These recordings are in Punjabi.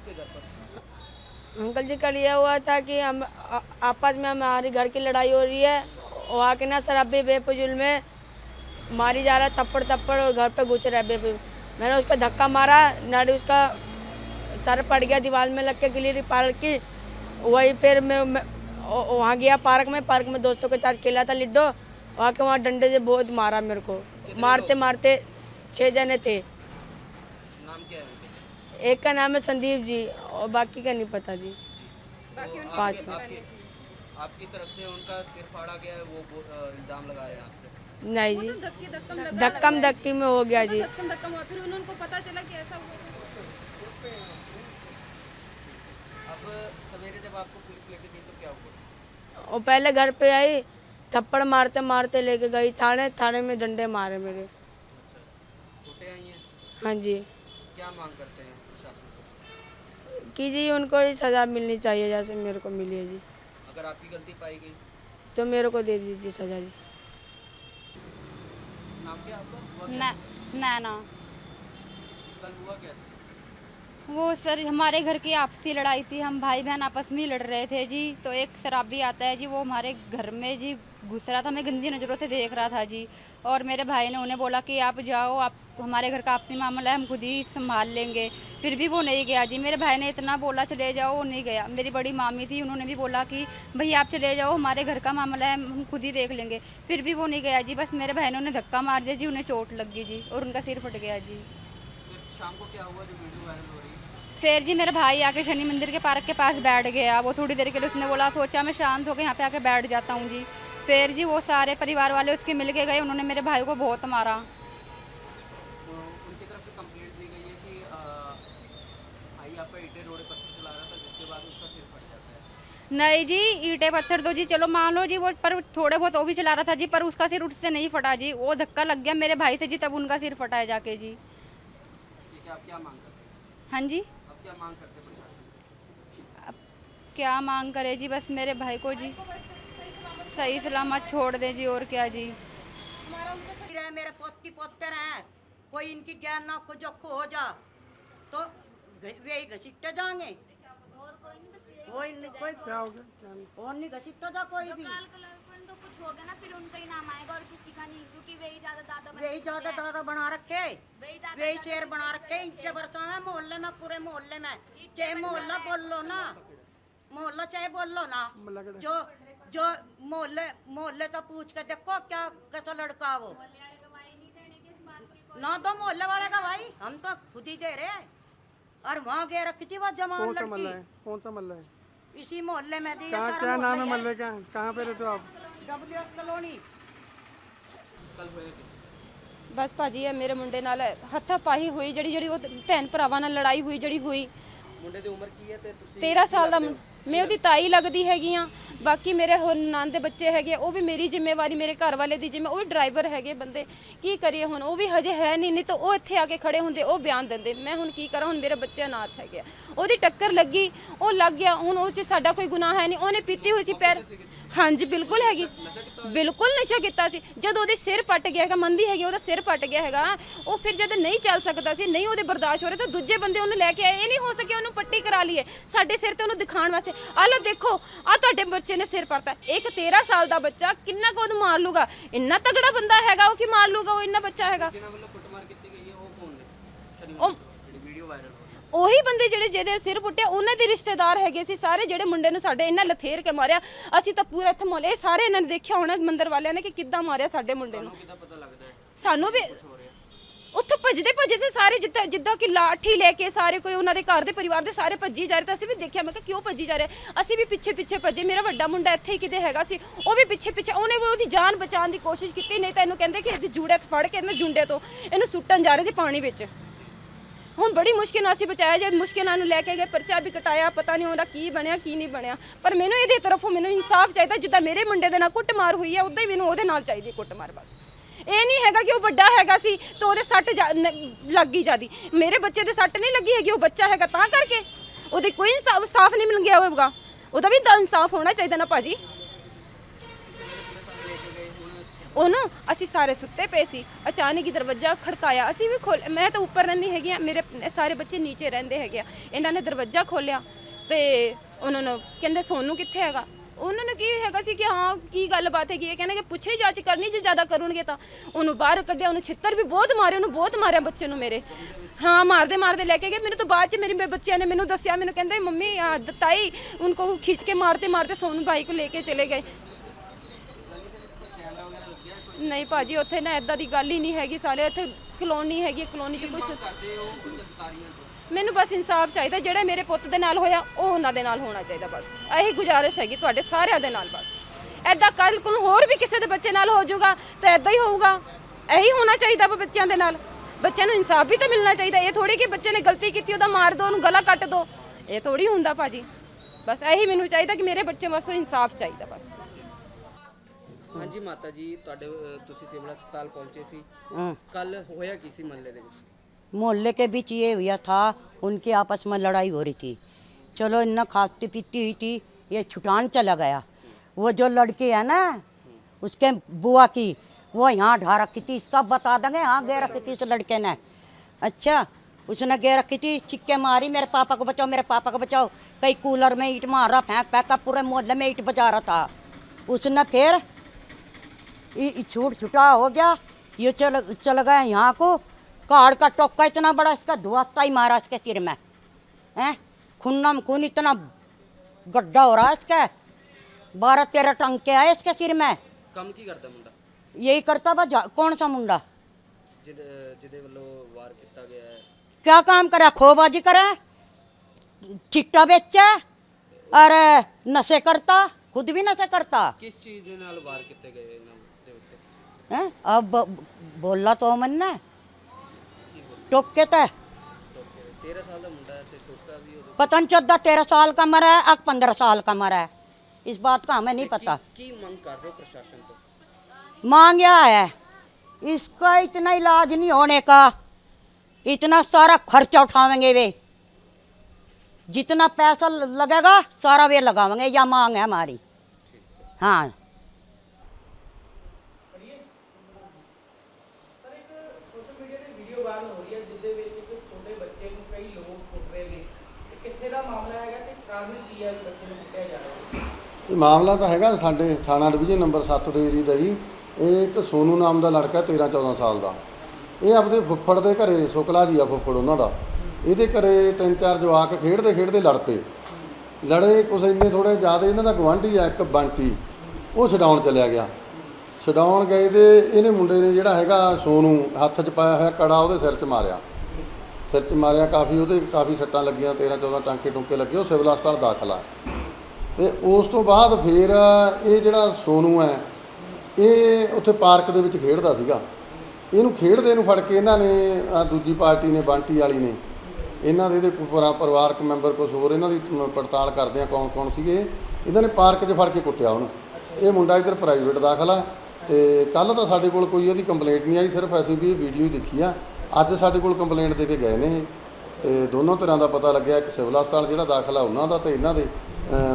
आपके घर पर? अंकल जी कल ये हुआ था कि हम आपस में हमारी घर की लड़ाई हो रही है वो आके ना सर अभी बेफजूल में मारी जा रहा है थप्पड़ थप्पड़ और घर पे घुस रहा है बेफजूल। मैंने उसका धक्का मारा नाड़ी उसका सर पड़ गया दीवार में लग के गिली पार्क की। वही फिर मैं, मैं वहाँ गया पार्क में पार्क में दोस्तों के साथ खेला था लिड्डो वहाँ के वहाँ डंडे से बहुत मारा मेरे को। मारते मारते छः जने थे। नाम क्या है? एक का नाम है संदीप जी और बाकी का नहीं पता जी। तो पाँच आपके, आपके आपकी तरफ़ से उनका सिर फाड़ा गया है वो इल्ज़ाम लगा रहे हैं आप पे। नहीं जी। धक्कम धक्की में हो गया जी। धक्कम धक्कम हुआ। फिर उनको पता चला कि ऐसा हुआ। अब सवेरे जब आपको पुलिस लेके गई तो क्या हुआ? और पहले घर पे आई थप्पड़ मारते मारते लेके गई थाने थाने में डंडे मारे मेरे। अच्छा छोटे आई हैं? हाँ जी। क्या मांग करते हैं? कि जी उनको ही सज़ा मिलनी चाहिए जैसे मेरे को मिली है जी। अगर आपकी गलती पाई गई? तो मेरे को दे दीजिए सज़ा जी। नाम क्या आपका? हुआ क्या? ना ना ना कल हुआ क्या? वो सर हमारे घर की आपसी लड़ाई थी, हम भाई बहन आपस में ही लड़ रहे थे जी। तो एक शराबी आता है जी, वो हमारे घर में जी घुस रहा था। हमें गंदी नज़रों से देख रहा था जी। और मेरे भाई ने उन्हें बोला कि आप जाओ, आप हमारे घर का आपसी मामला है, हम खुद ही संभाल लेंगे। फिर भी वो नहीं गया जी। मेरे भाई ने इतना बोला, चले जाओ, वो नहीं गया। मेरी बड़ी मामी थी, उन्होंने भी बोला कि भैया आप चले जाओ, हमारे घर का मामला है, हम खुद ही देख लेंगे। फिर भी वो नहीं गया जी। बस मेरे भाई ने उन्हें धक्का मार दिया जी, उन्हें चोट लग गई जी, और उनका सिर फट गया जी। शाम को क्या हुआ जो वीडियो वायरल हो रही है फिर जी मेरा भाई आके शनि मंदिर के पार्क के पास बैठ गया। वो थोड़ी देर के लिए उसने बोला सोचा मैं शांत होकर यहाँ पे आके बैठ जाता हूँ जी। फिर जी वो सारे परिवार वाले उसके मिल के गए उन्होंने मेरे भाई को बहुत मारा। तो उनकी तरफ़ से कंप्लेंट दी गई है कि भाई आपका ईटे रोड़े पत्थर चला रहा था जिसके बाद उसका सिर फट जाता है। नहीं जी ईटे पत्थर तो जी चलो मान लो जी वो पर थोड़े बहुत वो भी चला रहा था जी पर उसका सिर उससे नहीं फटा जी। वो धक्का लग गया मेरे भाई से जी तब उनका सिर फटा है जाके जी। ठीक है आप क्या मांग करते हैं? हाँ जी। क्या मांग करते हैं प्रशासन से? क्या मांग करे जी? बस मेरे भाई को जी। सही सलामत छोड़ दे जी और क्या जी? मेरे पोती पोते रहे। कोई इनकी ज्ञान ना खो जो खो जा तो वे ही घसीटते जाएँगे। कोई नहीं कोई और नहीं घसीटता जा कोई भी। तो कुछ होगा ना फिर उनका ही नाम आएगा और किसी का नहीं क्योंकि वे ही ज़्यादा दादा बन वे ज़्यादा दादा बना रखे। वे ही ज़्यादा वे ही शेर बना रखे इनके वर्षा में मोहल्ले में पूरे मोहल्ले में। चाहे मोहल्ला बोल लो ना। मोहल्ला चाहे बोल लो ना। जो जो मोहल्ले मोहल्ले तो पूछ के देखो क्या कैसा लड़का वो। ना तो मोहल्ले वाले का भाई हम तो खुद ही दे रहे हैं। और वहाँ गए रखी थी वो जमा कौन सा मल्ला है? कौन सा मल्ला है? इसी मोहल्ले में दी क्या क्या नाम है मल्ले का? कहाँ पे रहते हो आप? ਡਬਲਯੂਐਸ ਬਸ ਭਾਜੀ ਇਹ ਮੇਰੇ ਮੁੰਡੇ ਨਾਲ ਹੱਥਾ ਪਾਈ ਹੋਈ ਜਿਹੜੀ ਜਿਹੜੀ ਉਹ ਭੈਣ ਭਰਾਵਾਂ ਨਾਲ ਲੜਾਈ ਹੋਈ ਜਿਹੜੀ ਹੋਈ। ਮੁੰਡੇ ਦੀ ਉਮਰ ਕੀ ਹੈ ਤੇ ਤੁਸੀਂ 13 ਸਾਲ ਦਾ ਮੈਂ ਉਹਦੀ ਤਾਈ ਲੱਗਦੀ ਹੈਗੀ ਆ ਬਾਕੀ ਮੇਰੇ ਹੁਣ ਨੰਦ ਦੇ ਬੱਚੇ ਹੈਗੇ ਆ, ਉਹ ਵੀ ਮੇਰੀ ਜ਼ਿੰਮੇਵਾਰੀ ਮੇਰੇ ਘਰ ਵਾਲੇ ਦੀ ਜਿਵੇਂ ਉਹ ਵੀ ਡਰਾਈਵਰ ਹੈਗੇ ਬੰਦੇ। ਕੀ ਕਰੀਏ ਹੁਣ? ਉਹ ਵੀ ਹਜੇ ਹੈ ਨਹੀਂ ਨਹੀਂ ਤਾਂ ਉਹ ਇੱਥੇ ਆ ਕੇ ਖੜੇ ਹੁੰਦੇ ਉਹ ਬਿਆਨ ਦਿੰਦੇ। ਮੈਂ ਹੁਣ ਕੀ ਕਰਾਂ? ਹੁਣ ਮੇਰੇ ਬੱਚੇ ਅਨਾਥ ਹੈਗੇ ਉਹਦੀ ਟੱਕਰ ਲੱਗੀ ਉਹ ਲੱਗ ਗਿਆ ਹੁਣ ਉਹ ਚ ਸਾਡਾ ਕੋਈ ਗੁਨਾਹ ਹੈ ਨਹੀਂ ਉਹਨੇ ਪੀਤੀ ਹੋਈ ਸੀ ਪੈਰ। ਹਾਂਜੀ ਬਿਲਕੁਲ ਹੈਗੀ। ਬਿਲਕੁਲ ਨਸ਼ਾ ਕੀਤਾ ਸੀ। ਜਦ ਉਹਦੇ ਸਿਰ ਪੱਟ ਗਿਆ ਹੈਗਾ ਮੰਦੀ ਹੈਗੀ ਉਹਦਾ ਸਿਰ ਪੱਟ ਗਿਆ ਹੈਗਾ ਉਹ ਫਿਰ ਜਦ ਨਹੀਂ ਚੱਲ ਸਕਦਾ ਸੀ ਨਹੀਂ ਉਹਦੇ ਬਰਦਾਸ਼ਤ ਹੋ ਰਿਹਾ ਤਾਂ ਦੂਜੇ ਬੰਦੇ ਉਹਨੂੰ ਲੈ ਕੇ ਆਏ। ਇਹ ਨਹੀਂ ਹੋ ਸਕਿਆ ਉਹਨੂੰ ਪੱਟੀ ਕਰਾ ਲਈਏ। ਸਾਡੇ ਸਿਰ ਤੇ ਉਹਨੂੰ ਦਿਖਾਉਣ ਵਾਸਤੇ। ਆ ਲਓ ਦੇਖੋ ਆ ਤੁਹਾਡੇ ਬੱਚੇ ਨੇ ਸਿਰ ਪੜਤਾ ਇੱਕ 13 ਸਾਲ ਦਾ ਬੱਚਾ ਕਿੰਨਾ ਕੁ ਉਹਨੂੰ ਮਾਰ ਲੂਗਾ? ਇੰਨਾ ਤਗੜਾ ਬੰਦਾ ਹੈਗਾ ਉਹ ਕਿ ਮਾਰ ਲੂਗਾ ਉਹ ਇੰਨਾ ਬੱਚਾ ਹੈਗਾ? ਜਿਨ੍ਹਾਂ ਵੱਲੋਂ ਕੁੱਟਮਾਰ ਕੀਤੀ ਗਈ ਹੈ ਉਹ ਕੌਣ ਨੇ? ਉਹ- ਜਿਹੜੀ ਵੀਡੀਓ ਵਾਇਰਲ ਹੋ ਰਹੀ ਹੈ ਉਹੀ ਬੰਦੇ ਜਿਹੜੇ ਜਿਹਦੇ ਸਿਰ ਪੁੱਟਿਆ ਉਹਨਾਂ ਦੇ ਰਿਸ਼ਤੇਦਾਰ ਹੈਗੇ ਸੀ ਸਾਰੇ ਜਿਹੜੇ ਮੁੰਡੇ ਨੂੰ ਸਾਡੇ ਇਹਨਾਂ ਲਥੇਰ ਕੇ ਮਾਰਿਆ। ਅਸੀਂ ਤਾਂ ਪੂਰਾ ਇੱਥੇ ਮੋਲੇ ਸਾਰੇ ਇਹਨਾਂ ਨੇ ਦੇਖਿਆ ਹੋਣਾ ਮੰਦਰ ਵਾਲਿਆਂ ਨੇ ਕਿ ਕਿੱਦਾਂ ਮਾਰਿਆ ਸਾਡੇ ਮੁੰਡੇ ਨੂੰ। ਤੁਹਾਨੂੰ ਕਿੱਦਾਂ ਪਤਾ ਲੱਗਦਾ ਹੈ? ਸਾਨੂੰ ਵੀ ਉੱਥੋਂ ਭੱਜਦੇ ਭੱਜਦੇ ਸਾਰੇ ਜਿੱਦਾਂ ਜਿੱਦਾਂ ਕਿ ਲਾਠੀ ਲੈ ਕੇ ਸਾਰੇ ਕੋਈ ਉਹਨਾਂ ਦੇ ਘਰ ਦੇ ਪਰਿਵਾਰ ਦੇ ਸਾਰੇ ਭੱਜੀ ਜਾ ਰਹੇ ਤਾਂ ਅਸੀਂ ਵੀ ਦੇਖਿਆ ਮੈਂ ਕਿਹਾ ਕਿਉਂ ਭੱਜੀ ਜਾ ਰਹੇ? ਅਸੀਂ ਵੀ ਪਿੱਛੇ ਪਿੱਛੇ ਭੱਜੇ ਮੇਰਾ ਵੱਡਾ ਮੁੰਡਾ ਇੱਥੇ ਹੀ ਕਿਤੇ ਹੈਗਾ ਸੀ ਉਹ ਵੀ ਪਿੱਛੇ ਪਿੱਛੇ ਉਹਨੇ ਵੀ ਉਹਦੀ ਜਾਨ ਬਚਾਉਣ ਦੀ ਕੋਸ਼ਿਸ਼ ਕੀਤੀ ਨਹੀਂ ਤਾਂ ਇਹਨੂੰ ਕਹਿੰਦੇ ਕਿ ਇਹਦੇ ਜੂੜੇ ਫੜ ਕੇ ਇਹਨੂੰ ਜੁੰਡੇ ਤੋਂ ਇਹਨੂੰ ਸੁੱਟਣ ਜਾ ਰਹੇ ਸੀ ਪਾਣੀ ਵਿੱਚ। ਹੁਣ ਬੜੀ ਮੁਸ਼ਕਿਲ ਨਾਲ ਅਸੀਂ ਬਚਾਇਆ, ਜੇ ਮੁਸ਼ਕਿਲ ਨਾਲ ਨੂੰ ਲੈ ਕੇ ਗਏ, ਪਰਚਾ ਵੀ ਕਟਾਇਆ, ਪਤਾ ਨਹੀਂ ਉਹਦਾ ਕੀ ਬਣਿਆ, ਕੀ ਨਹੀਂ ਬਣਿਆ। ਪਰ ਮੈਨੂੰ ਇਹਦੇ ਤਰਫੋਂ ਮੈਨੂੰ ਇਨਸਾਫ ਚਾਹੀਦਾ, ਜਿੱਦਾਂ ਮੇਰੇ ਮੁੰਡੇ ਦੇ ਨਾਲ ਕੁੱਟਮਾਰ ਹੋਈ ਹੈ ਉਦਾਂ ਹੀ ਮੈਨੂੰ ਉਹਦੇ ਨਾਲ ਚਾਹੀਦੀ ਕੁੱਟਮਾਰ ਬਸ। ਇਹ ਨਹੀਂ ਹੈਗਾ ਕਿ ਉਹ ਵੱਡਾ ਹੈਗਾ ਸੀ ਤਾਂ ਉਹਦੇ ਸੱਟ ਜਾ- ਨ- ਲੱਗੀ ਜਾਂਦੀ। ਮੇਰੇ ਬੱਚੇ ਦੇ ਸੱਟ ਨਹੀਂ ਲੱਗੀ ਹੈਗੀ, ਉਹ ਬੱਚਾ ਹੈਗਾ ਤਾਂ ਕਰਕੇ। ਉਹਦੇ ਕੋਈ ਇਨਸਾਫ ਨਹੀਂ ਮਿਲ ਗਿਆ ਹੋਵੇਗਾ। ਉਹਦਾ ਵੀ ਤਾਂ ਇਨਸਾਫ ਹੋਣਾ ਚਾਹੀਦਾ ਨਾ ਭਾਜੀ ਕਿਸੇ ਵੇਲੇ ਪੁਲਿਸ ਵਾਲੇ ਲੈ ਕੇ ਗਏ ਹੁਣ ਉਹਨੂੰ ਅਸੀਂ ਸਾਰੇ ਸੁੱਤੇ ਪਏ ਸੀ, ਅਚਾਨਕ ਹੀ ਦਰਵਾਜ਼ਾ ਖੜਕਾਇਆ, ਅਸੀਂ ਵੀ ਖੋਲ, ਮੈਂ ਤਾਂ ਉੱਪਰ ਰਹਿੰਦੀ ਹੈਗੀ ਆ, ਮੇਰੇ ਸਾਰੇ ਬੱਚੇ ਨੀਚੇ ਰਹਿੰਦੇ ਹੈਗੇ ਆ, ਇਹਨਾਂ ਨੇ ਦਰਵਾਜ਼ਾ ਖੋਲਿਆ ਤੇ ਉਹਨਾਂ ਨੂੰ ਕਹਿੰਦੇ, ਸੋਨੂ ਕਿੱਥੇ ਹੈਗਾ? ਉਹਨਾਂ ਨੂੰ ਕੀ ਹੈਗਾ ਸੀ ਕਿ ਹਾਂ, ਕੀ ਗੱਲਬਾਤ ਹੈਗੀ ਇਹ ਕਹਿੰਦੇ ਕਿ ਪੁੱਛੇ ਜਾਂਚ ਕਰਨੀ, ਜੇ ਜ਼ਿਆਦਾ ਕਰਨਗੇ ਤਾਂ। ਉਹਨੂੰ ਬਾਹਰ ਕੱਢਿਆ, ਉਹਨੂੰ ਛਿੱਤਰ ਵੀ ਬਹੁਤ ਮਾਰੇ, ਉਹਨੂੰ ਬਹੁਤ ਮਾਰਿਆ ਬੱਚੇ ਨੂੰ ਮੇਰੇ। ਹਾਂ, ਮਾਰਦੇ ਮਾਰਦੇ ਲੈ ਕੇ ਗਏ। ਮੈਨੂੰ ਤਾਂ ਬਾਅਦ ਚ ਮੇਰੇ ਬੱਚਿਆਂ ਨੇ ਮੈਨੂੰ ਦੱਸਿਆ, ਮੈਨੂੰ ਕਹਿੰਦੇ, ਮੰਮੀ ਤਾਈ ਉਨਕੋ ਖਿੱਚ ਕੇ ਮਾਰਦੇ ਮਾਰਤੇ ਸੋਨੂ ਭਾਈ ਕੋ ਲੈ ਕੇ ਚਲੇ ਗਏ। ਨਹੀਂ ਭਾਜੀ ਉੱਥੇ ਨਾ ਐਦਾਂ ਦੀ ਗੱਲ ਹੀ ਨਹੀਂ ਹੈਗੀ ਸਾਲੇ ਇੱਥੇ ਕਲੋਨੀ ਹੈਗੀ ਕਲੋਨੀ 'ਚ ਕੁਝ ਕਰਦੇ ਹੋ ਉੱਚ ਅਧਿਕਾਰੀਆਂ ਤੋਂ? ਮੈਨੂੰ ਬਸ ਇਨਸਾਫ ਚਾਹੀਦਾ ਜਿਹੜਾ ਮੇਰੇ ਪੁੱਤ ਦੇ ਨਾਲ ਹੋਇਆ ਉਹ ਉਹਨਾਂ ਦੇ ਨਾਲ ਹੋਣਾ ਚਾਹੀਦਾ ਬਸ। ਇਹੀ ਗੁਜ਼ਾਰਿਸ਼ ਹੈਗੀ ਤੁਹਾਡੇ ਸਾਰਿਆਂ ਦੇ ਨਾਲ ਬਸ। ਐਦਾਂ ਕੱਲ ਕੋਲ ਹੋਰ ਵੀ ਕਿਸੇ ਦੇ ਬੱਚੇ ਨਾਲ ਹੋ ਜਾਊਗਾ ਤਾਂ ਐਦਾਂ ਹੀ ਹੋਊਗਾ। ਇਹੀ ਹੋਣਾ ਚਾਹੀਦਾ ਵਾ ਬੱਚਿਆਂ ਦੇ ਨਾਲ। ਬੱਚਿਆਂ ਨੂੰ ਇਨਸਾਫ ਵੀ ਤਾਂ ਮਿਲਣਾ ਚਾਹੀਦਾ। ਇਹ ਥੋੜੀ ਕਿ ਬੱਚੇ ਨੇ ਗਲਤੀ ਕੀਤੀ ਉਹਦਾ ਮਾਰ ਦੋ ਉਹਨੂੰ ਗਲਾ ਕੱਟ ਦੋ। ਇਹ ਥੋੜੀ ਹੁੰਦਾ ਭਾਜੀ। ਬਸ ਇਹੀ ਮੈਨੂੰ ਚਾਹੀਦਾ ਕਿ ਮੇਰੇ ਬੱਚੇ ਵਾਸਤੇ ਇਨਸਾਫ ਚਾਹੀਦਾ ਬਸ। ਹਾਂਜੀ ਮਾਤਾ ਜੀ ਤੁਹਾਡੇ ਅ, ਤੁਸੀਂ ਸਿਵਲ ਹਸਪਤਾਲ ਪਹੁੰਚੇ ਸੀ हाँ ਕੱਲ ਹੋਇਆ ਕੀ ਸੀ ਮਹੱਲੇ ਦੇ ਵਿੱਚ मोहल्ले के बीच ये हुआ था उनकी आपस में लड़ाई हो रही थी चलो इन्ना खाती पीती हुई थी ये छुटान चला गया वो जो लड़की है ना उसके बुआ की वो यहाँ ढा रखी थी सब बता देंगे हाँ गे रखी थी उस लड़के ने अच्छा उसने गे रखी थी चिक्के मारी मेरे पापा को बचाओ मेरे पापा को बचाओ कई कूलर में ईंट मार रहा फेंक फेंक कर पूरे मोहल्ले में ईंट बजा रहा था उसने फिर छूट छुटा हो गया। ये चल चल गए यहाँ को। काड़ का टोका इतना बड़ा इसका धुआता ही मारा इसके सिर में। हैं? खुन्ना में खून इतना गड्ढा हो रहा है इसका। बारह तेरह टंके आए इसके सिर में। कम की करता मुंडा? यही करता बा कौन सा मुंडा? जिदे वालों वार किता गया है। क्या काम करे? खोबाजी करे? चिट्टा बेचे? अरे नशे करता? खुद भी नशे करता? किस चीज़ वार किते गए अब बोला तो मन ने टोक के तो पता नहीं चौदह तेरह साल का मरा है अब पंद्रह साल का मरा है। इस बात का हमें नहीं पता। की, मांग कर रहे हो प्रशासन तो? मांग यह है इसका इतना इलाज नहीं होने का। इतना सारा खर्चा उठावेंगे वे। जितना पैसा लगेगा सारा वे लगावेंगे या मांग है हमारी। हाँ। ਇਹ ਮਾਮਲਾ ਤਾਂ ਹੈਗਾ ਸਾਡੇ ਥਾਣਾ ਡਿਵੀਜ਼ਨ ਨੰਬਰ 7 ਦੇ ਏਰੀਏ ਦਾ ਜੀ। ਇਹ ਇੱਕ ਸੋਨੂ ਨਾਮ ਦਾ ਲੜਕਾ 13 14 ਸਾਲ ਦਾ। ਇਹ ਆਪਦੇ ਫੁੱਫੜ ਦੇ ਘਰੇ, ਸੁਕਲਾ ਜੀ ਆ ਫੁੱਫੜ ਉਹਨਾਂ ਦਾ। ਇਹਦੇ ਘਰੇ ਤਿੰਨ, ਚਾਰ ਜਵਾਕ ਖੇਡਦੇ ਖੇਡਦੇ ਲੜ ਪਏ। ਲੜੇ ਕੁਛ ਇੰਨੇ ਥੋੜੇ ਜ਼ਿਆਦਾ ਇਹਨਾਂ ਦਾ ਗਵਾਂਢੀ ਆ, ਇੱਕ ਬੰਟੀ। ਉਹ ਛਡਾਉਣ ਚਲਿਆ ਗਿਆ। ਛਡਾਉਣ ਗਏ ਤੇ ਇਹਨੇ ਮੁੰਡੇ ਨੇ ਜਿਹੜਾ ਹੈਗਾ ਸੋਨੂ ਹੱਥ 'ਚ ਪਾਇਆ ਹੋਇਆ ਕੜਾ ਉਹਦੇ ਸਿਰ 'ਚ ਮਾਰਿਆ। ਸਿਰ 'ਚ ਮਾਰਿਆ, ਕਾਫੀ ਉਹਦੇ ਕਾਫੀ ਸੱਟਾਂ ਲੱਗੀਆਂ 13 14 ਟਾਂਕੇ ਟੁੰਕੇ ਲੱਗੇ, ਉਹ ਸਿਵਲ ਹਸਪਤਾਲ ਦਾਖਲ ਆ। ਤੇ ਉਸ ਤੋਂ ਬਾਅਦ ਫਿਰ ਇਹ ਜਿਹੜਾ ਸੋਨੂ ਹੈ, ਇਹ ਉੱਥੇ ਪਾਰਕ ਦੇ ਵਿੱਚ ਖੇਡਦਾ ਸੀਗਾ। ਇਹਨੂੰ ਖੇਡਦੇ ਨੂੰ ਫੜ ਕੇ ਇਹਨਾਂ ਨੇ ਦੂਜੀ ਪਾਰਟੀ ਨੇ, ਬੰਟੀ ਵਾਲੀ ਨੇ, ਇਹਨਾਂ ਦੇ ਇਹਦੇ ਕੋਈ ਪਰਿਵਾਰਕ ਮੈਂਬਰ ਕੁਝ ਹੋਰ ਇਹਨਾਂ ਦੀ ਪੜਤਾਲ ਕਰਦੇ ਆ ਕੌਣ ਕੌਣ ਸੀਗੇ, ਇਹਨਾਂ ਨੇ ਪਾਰਕ 'ਚ ਫੜ ਕੇ ਕੁੱਟਿਆ ਉਹਨੂੰ। ਇਹ ਮੁੰਡਾ ਇੱਧਰ ਪ੍ਰਾਈਵੇਟ ਦਾਖਲ ਆ ਤੇ ਕੱਲ ਤਾਂ ਸਾਡੇ ਕੋਲ ਕੋਈ ਇਹਦੀ ਕੰਪਲੇਂਟ ਨਹੀਂ ਆਈ, ਸਿਰਫ ਅਸੀਂ ਵੀ ਵੀਡੀਓ ਹੀ ਦੇਖੀ ਆ। ਅੱਜ ਸਾਡੇ ਕੋਲ ਕੰਪਲੇਂਟ ਦੇ ਕੇ ਗਏ ਨੇ ਇਹ। ਤੇ ਦੋਨੋਂ ਤਰ੍ਹਾਂ ਦਾ ਪਤਾ ਲੱਗਿਆ, ਇੱਕ ਸਿਵਲ ਹਸਪਤਾਲ ਜਿਹੜਾ ਦਾਖਲਾ ਉਹਨਾਂ ਦਾ ਤੇ ਇਹਨਾਂ ਦੇ।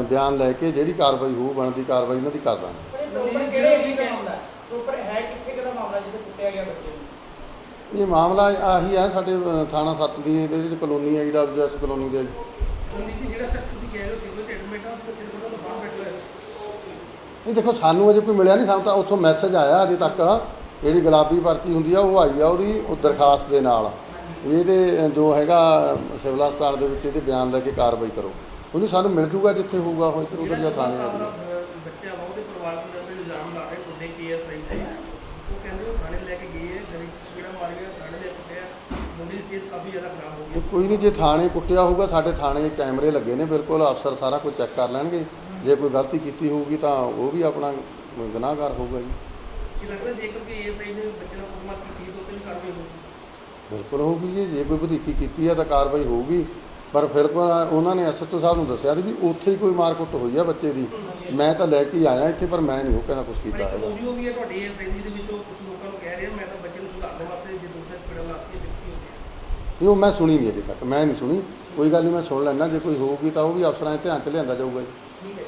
ਬਿਆਨ ਲੈ ਕੇ ਜਿਹੜੀ ਕਾਰਵਾਈ ਹੋਊ ਬਣਦੀ ਕਾਰਵਾਈ ਇਹਨਾਂ ਦੀ ਕਰ ਦਾਂਗੇ। ਸਰ ਇਹ ਕਿਹੜੇ ਦਾ ਮਾਮਲਾ ਹੈ? ਪ੍ਰੋਪਰ ਹੈ ਕਿੱਥੇ ਕੁ ਦਾ ਮਾਮਲਾ ਜਿੱਥੇ ਕੁੱਟਿਆ ਗਿਆ ਬੱਚੇ ਨੂੰ? ਇਹ ਮਾਮਲਾ ਆਹੀ ਹੈ ਸਾਡੇ ਅ, ਥਾਣਾ ਸੱਤ ਦੀ ਇਹਦੇ ਵਿੱਚ ਕਲੋਨੀ ਆਈ ਡਬਲਯੂਐਸ ਕਲੋਨੀ ਦੇ। ਜਿਹੜਾ ਸਰ ਤੁਸੀਂ ਕਹਿ ਰਹੇ ਹੋ ਸਿਵਲ ਐਡਮਿਟ ਆ ਤੇ ਸਿਰਫ ਉਹਦਾ ਬਾਹਰ ਬੈਠਾ ਹੈ ਇਹ ਦੇਖੋ ਸਾਨੂੰ ਅਜੇ ਕੋਈ ਮਿਲਿਆ ਨਹੀਂ ਸਾਨੂੰ ਤਾਂ ਉੱਥੋਂ ਮੈਸੇਜ ਆਇਆ ਅਜੇ ਤੱਕ। ਜਿਹੜੀ ਗੁਲਾਬੀ ਭਰਤੀ ਹੁੰਦੀ ਆ ਉਹ ਆਈ ਆ ਉਹਦੀ ਉਹ ਦਰਖਾਸਤ ਦੇ ਨਾਲ। ਵੀ ਇਹਦੇ ਅ, ਜੋ ਹੈਗਾ ਸਿਵਲ ਹਸਪਤਾਲ ਦੇ ਵਿੱਚ ਇਹਦੇ ਬਿਆਨ ਲੈ ਕੇ ਕਾਰਵਾਈ ਕਰੋ। ਉਹਨੂੰ ਸਾਨੂੰ ਮਿਲ ਜੂਗਾ ਜਿੱਥੇ ਹੋਊਗਾ ਉਹ ਇੱਧਰ ਉੱਧਰ ਜਾਂ ਥਾਣੇ ਆ ਜਾਊਗਾ। ਬੱਚਾ ਵਾ ਉਹਦੇ ਪਰਿਵਾਰ ਦੇ ਉੱਤੇ ਇਲਜ਼ਾਮ ਲਾ ਰਹੇ ਤੁਹਾਡੇ ਕੇਐਸਆਈ ਤੇ ਉਹ ਕਹਿੰਦੇ ਉਹ ਥਾਣੇ ਲੈ ਕੇ ਗਏ ਹੈ ਗਲੀ ਚ ਜਿਹੜਾ ਮਾਰ ਗਿਆ ਥਾਣੇ ਲੈ ਕੇ ਕੁੱਟਿਆ। ਮੁੰਡੇ ਦੀ ਸਿਹਤ ਕਾਫੀ ਜ਼ਿਆਦਾ ਖਰਾਬ ਹੋ ਗਈ। ਇਹ ਕੋਈ ਨਹੀਂ ਜੇ ਥਾਣੇ ਕੁੱਟਿਆ ਹੋਊਗਾ ਸਾਡੇ ਥਾਣੇ ਕੈਮਰੇ ਲੱਗੇ ਨੇ ਬਿਲਕੁਲ ਅਫਸਰ ਸਾਰਾ ਕੁਝ ਚੈੱਕ ਕਰ ਲੈਣਗੇ। ਜੇ ਕੋਈ ਗਲਤੀ ਕੀਤੀ ਹੋਊਗੀ ਤਾਂ ਉਹ ਵੀ ਆਪਣਾ ਗੁਨਾਹਗਾਰ ਹੋਊਗਾ ਜੀ। ਕੀ ਲੱਗਦਾ ਜੇਕਰ ਕਿ ਏਐਸਆਈ ਨੇ ਬੱਚੇ ਨਾਲ ਕੁੱਟਮਾਰ ਕੀਤੀ ਤਾਂ ਉਹਤੇ ਵੀ ਕਾਰਵਾਈ ਹੋਊਗੀ? ਬਿਲਕੁਲ ਹੋਊਗੀ ਜੀ ਜੇ ਕੋਈ ਵਧੀਕੀ ਕੀਤੀ ਹੈ ਤਾਂ ਕਾਰਵਾਈ ਹੋਊਗੀ। ਪਰ ਫਿਰ ਉਹਨਾਂ ਨੇ ਐਸਐਚਓ ਸਾਹਿਬ ਨੂੰ ਦੱਸਿਆ ਵੀ ਉੱਥੇ ਹੀ ਕੋਈ ਮਾਰਕੁੱਟ ਹੋਈ ਆ ਬੱਚੇ ਦੀ। ਮੈਂ ਤਾਂ ਲੈ ਕੇ ਆਇਆ ਇੱਥੇ ਪਰ ਮੈਂ ਨਹੀਂ ਉਹ ਕਹਿੰਦਾ ਕੁਝ ਪਰ ਕੀਤਾ ਵੀ ਹੈ ਤੁਹਾਡੇ ਏਐਸਆਈ ਦੀ ਦੇ ਵਿੱਚੋਂ ਕੁਝ ਲੋਕਾਂ ਨੂੰ ਕਹਿ ਰਹੇ ਆ ਮੈਂ ਤਾਂ ਬੱਚੇ ਨੂੰ ਸੁਧਾਰਨ ਵਾਸਤੇ ਜੇ ਦੂਜਾ ਪੀੜਾ ਲਾਤੀ ਦਿੱਤੀ ਹੋਈ ਹੈ। ਨਹੀਂ ਉਹ ਮੈਂ ਸੁਣੀ ਨਹੀਂ ਅਜੇ ਤੱਕ ਮੈਂ ਨਹੀਂ ਸੁਣੀ। ਕੋਈ ਗੱਲ ਨਹੀਂ ਮੈਂ ਸੁਣ ਲੈਣਾ ਜੇ ਕੋਈ ਹੋਊਗੀ ਤਾਂ ਉਹ ਵੀ ਅਫਸਰਾਂ ਦੇ ਧਿਆਨ 'ਚ ਲਿਆਂਦਾ ਜਾਊਗਾ ਜੀ। ਠੀਕ ਹੈ